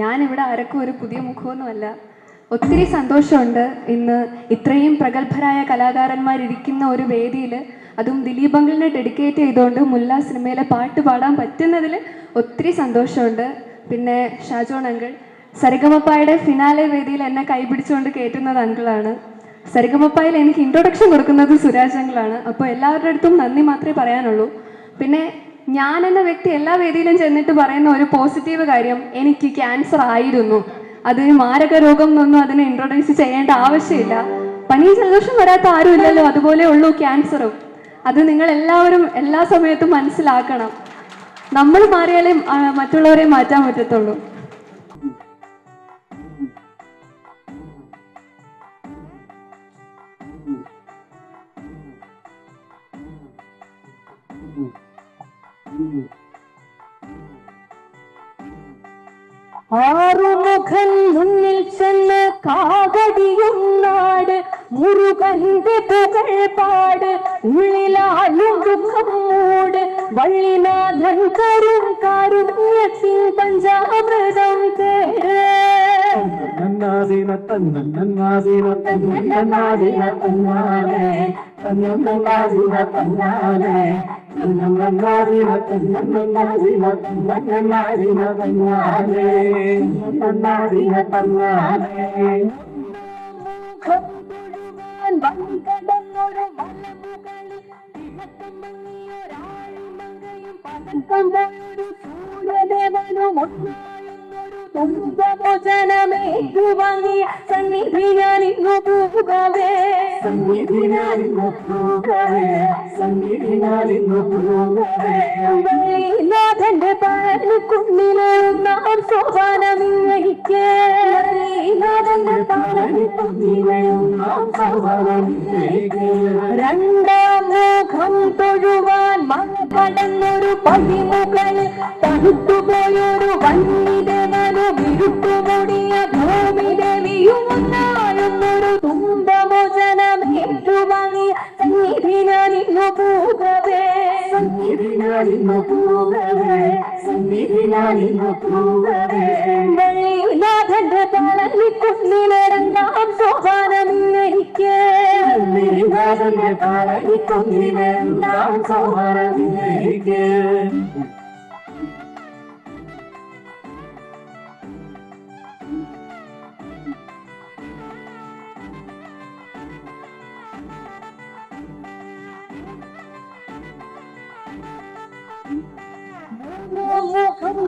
ഞാനിവിടെ ആരക്കും ഒരു പുതിയ മുഖമൊന്നുമല്ല. ഒത്തിരി സന്തോഷമുണ്ട് ഇന്ന് ഇത്രയും പ്രഗത്ഭരായ കലാകാരന്മാരിരിക്കുന്ന ഒരു വേദിയിൽ അതും ദിലീപ് അങ്കിളിനെ ഡെഡിക്കേറ്റ് ചെയ്തുകൊണ്ട് മുല്ല സിനിമയിലെ പാട്ട് പാടാൻ പറ്റുന്നതിൽ ഒത്തിരി സന്തോഷമുണ്ട്. പിന്നെ ഷാജോൺ അങ്കിൾ സരിഗമപ്പായുടെ ഫിനാലെ വേദിയിൽ എന്നെ കൈപിടിച്ചുകൊണ്ട് കയറ്റുന്നത് അങ്കിളാണ്. സരിഗമപ്പായിൽ എനിക്ക് ഇൻട്രൊഡക്ഷൻ കൊടുക്കുന്നത് സുരാജ് അങ്കിളാണ്. അപ്പോൾ എല്ലാവരുടെ അടുത്തും നന്ദി മാത്രമേ പറയാനുള്ളൂ. പിന്നെ ഞാൻ എന്ന വ്യക്തി എല്ലാ വേദിയിലും ചെന്നിട്ട് പറയുന്ന ഒരു പോസിറ്റീവ് കാര്യം എനിക്ക് ക്യാൻസർ ആയിരുന്നു. അത് മാരക രോഗം എന്നൊന്നും അതിനെ ഇൻട്രൊഡ്യൂസ് ചെയ്യേണ്ട ആവശ്യമില്ല. പനി ജലദോഷം വരാത്ത ആരുമില്ലല്ലോ അതുപോലെ ഉള്ളൂ ക്യാൻസറും അത് നിങ്ങൾ എല്ലാവരും എല്ലാ സമയത്തും മനസ്സിലാക്കണം. നമ്മൾ മാറിയാലേ മറ്റുള്ളവരെ മാറ്റാൻ പറ്റത്തുള്ളൂ. ആറുമുഖൻ മുന്നിൽ ചെന്ന് കാകടിയും നാട് മുരുകന്റെ പുകൾ പാട് ഉള്ളിലാലും ദുഃഖം മൂട് വള്ളിനാഥൻ കരും കാരുണ്യത്തിൻ പഞ്ചാമൃതം തേട്. நன்னாதீன தன்ன நன்னாதீன தன்ன நன்னாதீன தன்னாலே தன்னம் நன்னாதீன தன்னாலே தன்னம் நன்னாதீன தன்ன நன்னாதீன தன்ன நன்னாதீன தன்னாலே நன்னாதீன தன்னாலே வங்கடலோடு வனமகளில் தினத்தம்பங்கியோர் ஆழமங்கையும் பதக்கம்போடு சூழதேவனும் ஒன்று പോയൊരു സൂര്യദേവനും ഒന്നായുന്നൊരു തുമ്പമോചനമേറ്റുവാങ്ങിയ സന്നിധി ഞാനിന്നു പോകവേ പൂകവേ സന്നിധിനാലിന്നു പൂകവേ നാഥന്റെ പഴനിക്കുന്നിലെ നാം സോപാനമിങ്ങയ്ക്ക് നാഥന്റെ പഴനിക്കുന്നിലെ രണ്ടാം മുഖം തൊഴുവാൻ മഴ പതിമുകൾ തണുത്തുപോയൊരു വന്നിദേവനു സന്നിധിനാലിന്നു പൂകവേ സന്നിധിനാലിന്നു പൂകവേ നാഥന്റെ പളനിക്കുന്നിലെ രണ്ടാം സോപാനം എനിക്ക് നീനാഥന്റെ പാലനിക്കൊന്നിനെ നാം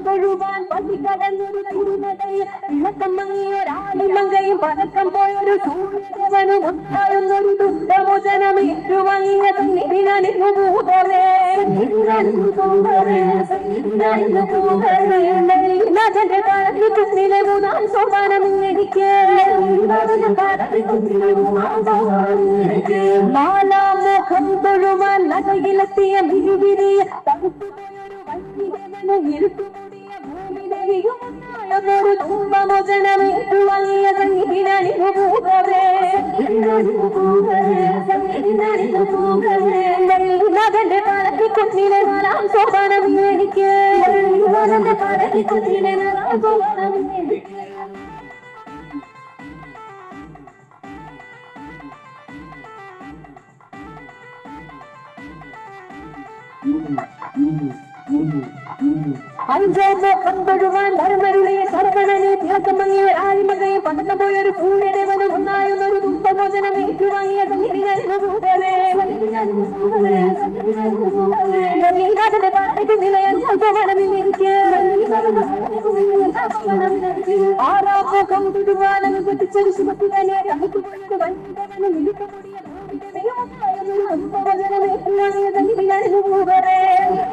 തൊഴുവാൻ പതികടന്നൊരു തിരുനടയിൽ ഇളക്കം മങ്ങിയൊരാളിമങ്കയും പതക്കം പോയൊരു സൂര്യദേവനും ഒന്നായുന്നൊരു ദുഃഖമോചനം ഏറ്റുവാങ്ങിയ പളനിക്കുന്നിലെ മൂന്നാം സോപാനം സൗഹാരതിലേക്ക് മാലാമുഖം തൊഴുവാൻ നഗയിലെത്തിയ മിരുവിരിയ തണുത്തുപോയൊരു Mm-hmm. Mm-hmm. പതക്കം പോയൊരു പൂർണദേവനും ഒന്നായുന്നൊരു തുമ്പമോചനം ഏറ്റുവാങ്ങിയ സന്നിധി ഞാനിന്നു ഭൂതവേ നീനാഥന്റെ പളനിക്കുന്നിലെ അഞ്ചാം സോപാനം എനിക്ക് ആറാം മുഖം തൊടുവാനും കുത്തിച്ചൊരു ശുഭത്തിനെ തനിക്കുപോയൊരു വൻകിടവനും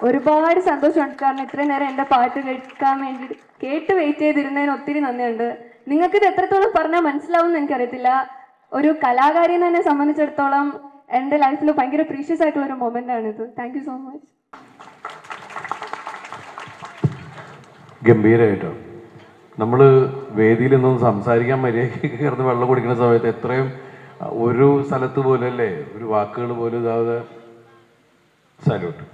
ഒരുപാട് സന്തോഷമുണ്ട്. കാരണം ഇത്രയും നേരം എന്റെ പാട്ട് കേൾക്കാൻ വേണ്ടി കേട്ട് വെയിറ്റ് ചെയ്തിരുന്നതിന് ഒത്തിരി നന്ദിയുണ്ട്. നിങ്ങൾക്ക് ഇത് എത്രത്തോളം പറഞ്ഞാൽ മനസ്സിലാവും എന്ന് എനിക്കറിയത്തില്ല. ഒരു കലാകാരിയെ തന്നെ സംബന്ധിച്ചിടത്തോളം എന്റെ ലൈഫിൽ ഭയങ്കര പ്രീഷ്യസ് ആയിട്ടുള്ള ഒരു മൊമെന്റ് ആണിത്. താങ്ക് യു സോ മച്ച് ഗംഭീരമായിട്ടോ നമ്മൾ വേദിയിൽ നിന്നും സംസാരിക്കാൻ മര്യാദയ്ക്ക് കിടന്ന് വെള്ളം കുടിക്കുന്ന സമയത്ത് എത്രയും ഒരു സ്ഥലത്ത് പോലും അല്ലേ ഒരു വാക്കുകൾ പോലും ഇതാവുക സല്യൂട്ട്